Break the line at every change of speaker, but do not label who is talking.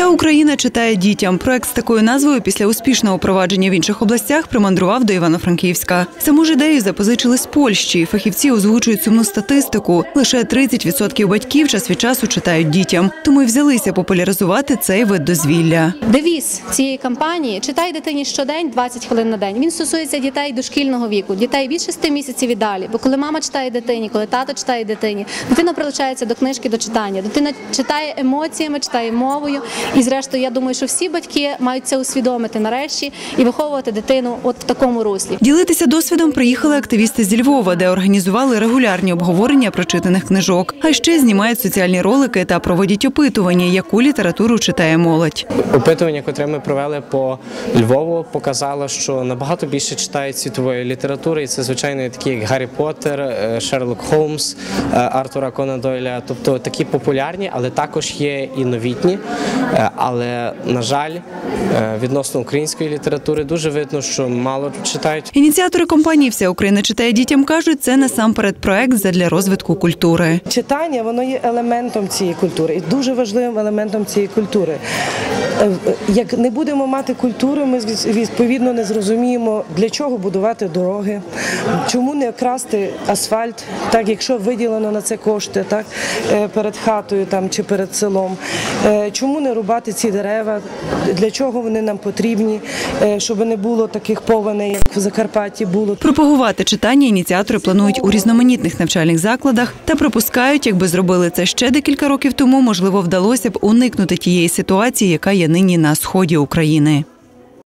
Вся Україна читає дітям. Проект з такою назвою після успішного провадження в інших областях примандрував до Івано-Франківська. Саму ж ідею запозичили з Польщі. Фахівці озвучують сумну статистику. Лише 30% батьків час від часу читають дітям, тому й взялися популяризувати цей вид дозвілля.
Девіз цієї кампанії читай дитині щодень 20 хвилин на день. Він стосується дітей дошкільного віку, дітей від 6 місяців і далі. Бо коли мама читає дитині, коли тато читає дитині, дитина прилучається до книжки до читання. Дитина читає емоціями, читає мовою. І зрештою, я думаю, що всі батьки мають це усвідомити нарешті і виховувати дитину от в такому руслі.
Ділитися досвідом приїхали активісти зі Львова, де організували регулярні обговорення прочитаних книжок. А ще знімають соціальні ролики та проводять опитування, яку літературу читає молодь.
Опитування, котре ми провели по Львову, показало, що набагато більше читають світової літератури, і це звичайно такі як Гаррі Поттер, е, Шерлок Холмс, е, Артура Кона Дойля. Тобто такі популярні, але також є і новітні. Е, Але на жаль, е, відносно української літератури дуже видно, що мало читають.
Ініціатори компанії Вся Україна читає дітям кажуть, це насамперед проект задля розвитку культури.
Читання воно є елементом цієї культури і дуже важливим елементом цієї культури. Е, Як не будемо мати культури, ми відповідно не зрозуміємо, для чого будувати дороги, чому не красти асфальт, так якщо виділено на це кошти, так е, перед хатою там чи перед селом. Е, Чому не рубати ці дерева? Для чого вони нам потрібні? Щоб не було таких повеней, як в Закарпатті було.
Пропагувати читання ініціатори планують у різноманітних навчальних закладах та припускають, якби зробили це ще декілька років тому, можливо, вдалося б уникнути тієї ситуації, яка є нині на сході України.